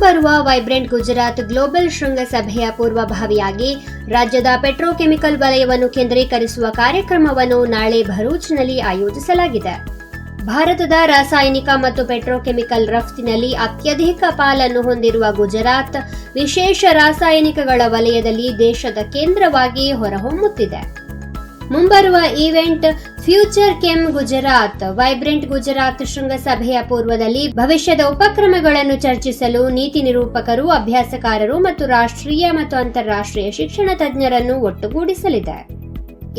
ಮುಂಬರುವ vibrant Gujarat global ಶೃಂಗಸಭೆಯ ಪೂರ್ವಭಾವಿಯಾಗಿ ರಾಜ್ಯದ ಪೆಟ್ರೋಕೆಮಿಕಲ್ ವಲಯವನ್ನು ಕೇಂದ್ರೀಕರಿಸುವ ಕಾರ್ಯಕ್ರಮವನ್ನು ನಾಳೆ ಭರೂಚ್ನಲ್ಲಿ ಆಯೋಜಿಸಲಾಗಿದೆ. ಭಾರತದ ರಾಸಾಯನಿಕ ಮತ್ತು ಪೆಟ್ರೋಕೆಮಿಕಲ್ ರಫ್ತಿನಲ್ಲಿ ಅತ್ಯಧಿಕ ಪಾಲನ್ನು ಹೊಂದಿರುವ ಗುಜರಾತ್ ವಿಶೇಷ ರಾಸಾಯನಿಕಗಳ ವಲಯದಲ್ಲಿ ದೇಶದ ಕೇಂದ್ರವಾಗಿ ಹೊರಹೊಮ್ಮುತ್ತಿದೆ. ಮುಂಬರುವ event future chem Gujarat. Vibrant Gujarat ಶೃಂಗಸಭೆಯ ಪೂರ್ವದಲ್ಲಿ ಭವಿಷ್ಯದ ಉಪಕ್ರಮಗಳನ್ನು ಚರ್ಚಿಸಲು ನೀತಿ ನಿರೂಪಕರು, ಅಭ್ಯಾಸಕಾರರು ಮತ್ತು ರಾಷ್ಟ್ರೀಯ ಮತ್ತು ಅಂತಾರಾಷ್ಟ್ರೀಯ ಶಿಕ್ಷಣ ತಜ್ಞರನ್ನು ಒಟ್ಟುಗೂಡಿಸಲಿದೆ.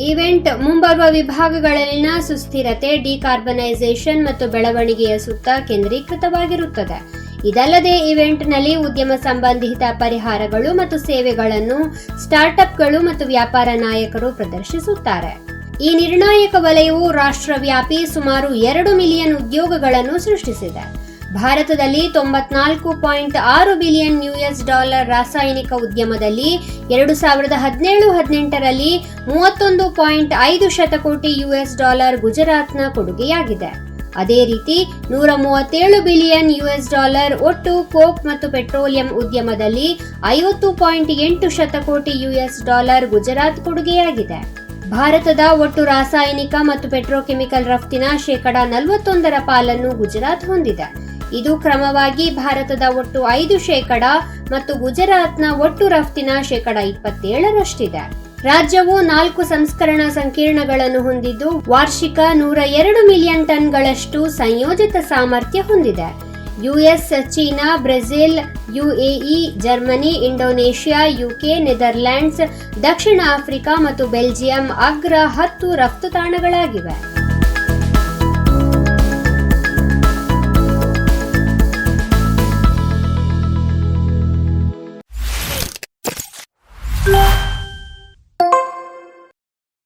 ಈವೆಂಟ್ ಮುಂಬರುವ ವಿಭಾಗಗಳಲ್ಲಿನ ಸುಸ್ಥಿರತೆ, ಡಿಕಾರ್ಬನೈಸೇಷನ್ ಮತ್ತು ಬೆಳವಣಿಗೆಯ ಸುತ್ತ ಕೇಂದ್ರೀಕೃತವಾಗಿರುತ್ತದೆ. ಇದಲ್ಲದೆ ಇವೆಂಟ್ನಲ್ಲಿ ಉದ್ಯಮ ಸಂಬಂಧಿತ ಪರಿಹಾರಗಳು ಮತ್ತು ಸೇವೆಗಳನ್ನು ಸ್ಟಾರ್ಟ್ಅಪ್ಗಳು ಮತ್ತು ವ್ಯಾಪಾರ ನಾಯಕರು ಪ್ರದರ್ಶಿಸುತ್ತಾರೆ. ಈ ನಿರ್ಣಾಯಕ ವಲಯವು ರಾಷ್ಟ್ರವ್ಯಾಪಿ ಸುಮಾರು ಎರಡು ಮಿಲಿಯನ್ ಉದ್ಯೋಗಗಳನ್ನು ಸೃಷ್ಟಿಸಿದೆ. ಭಾರತದಲ್ಲಿ ತೊಂಬತ್ನಾಲ್ಕು ಪಾಯಿಂಟ್ ಆರು ಬಿಲಿಯನ್ ಯುಎಸ್ ಡಾಲರ್ ರಾಸಾಯನಿಕ ಉದ್ಯಮದಲ್ಲಿ ಎರಡು ಸಾವಿರದ ಹದಿನೇಳು ಹದಿನೆಂಟರಲ್ಲಿ ಮೂವತ್ತೊಂದು ಪಾಯಿಂಟ್ ಐದು ಶತಕೋಟಿ ಯುಎಸ್ ಡಾಲರ್ ಗುಜರಾತ್ನ ಕೊಡುಗೆಯಾಗಿದೆ. ಅದೇ ರೀತಿ ನೂರ ಮೂವತ್ತೇಳು ಬಿಲಿಯನ್ ಯುಎಸ್ ಡಾಲರ್ ಒಟ್ಟು ಕೋಕ್ ಮತ್ತು ಪೆಟ್ರೋಲಿಯಂ ಉದ್ಯಮದಲ್ಲಿ ಐವತ್ತು ಪಾಯಿಂಟ್ ಎಂಟು ಶತಕೋಟಿ ಯುಎಸ್ ಡಾಲರ್ ಗುಜರಾತ್ ಕೊಡುಗೆಯಾಗಿದೆ. ಭಾರತದ ಒಟ್ಟು ರಾಸಾಯನಿಕ ಮತ್ತು ಪೆಟ್ರೋಕೆಮಿಕಲ್ ರಫ್ತಿನ ಶೇಕಡ ನಲವತ್ತೊಂದರ ಪಾಲನ್ನು ಗುಜರಾತ್ ಹೊಂದಿದೆ. ಇದು ಕ್ರಮವಾಗಿ ಭಾರತದ ಒಟ್ಟು ಐದು ಶೇಕಡ ಮತ್ತು ಗುಜರಾತ್ನ ಒಟ್ಟು ರಫ್ತಿನ ಶೇಕಡ ಇಪ್ಪತ್ತೇಳರಷ್ಟಿದೆ. ರಾಜ್ಯವು ನಾಲ್ಕು ಸಂಸ್ಕರಣಾ ಸಂಕೀರ್ಣಗಳನ್ನು ಹೊಂದಿದ್ದು, ವಾರ್ಷಿಕ ನೂರ ಎರಡು ಮಿಲಿಯನ್ ಟನ್ಗಳಷ್ಟು ಸಂಯೋಜಿತ ಸಾಮರ್ಥ್ಯ ಹೊಂದಿದೆ. US, China, Brazil, UAE, Germany, Indonesia, UK, Netherlands, ದಕ್ಷಿಣ ಆಫ್ರಿಕಾ ಮತ್ತು ಬೆಲ್ಜಿಯಂ ಅಗ್ರ ಹತ್ತು ರಫ್ತು ತಾಣಗಳಾಗಿವೆ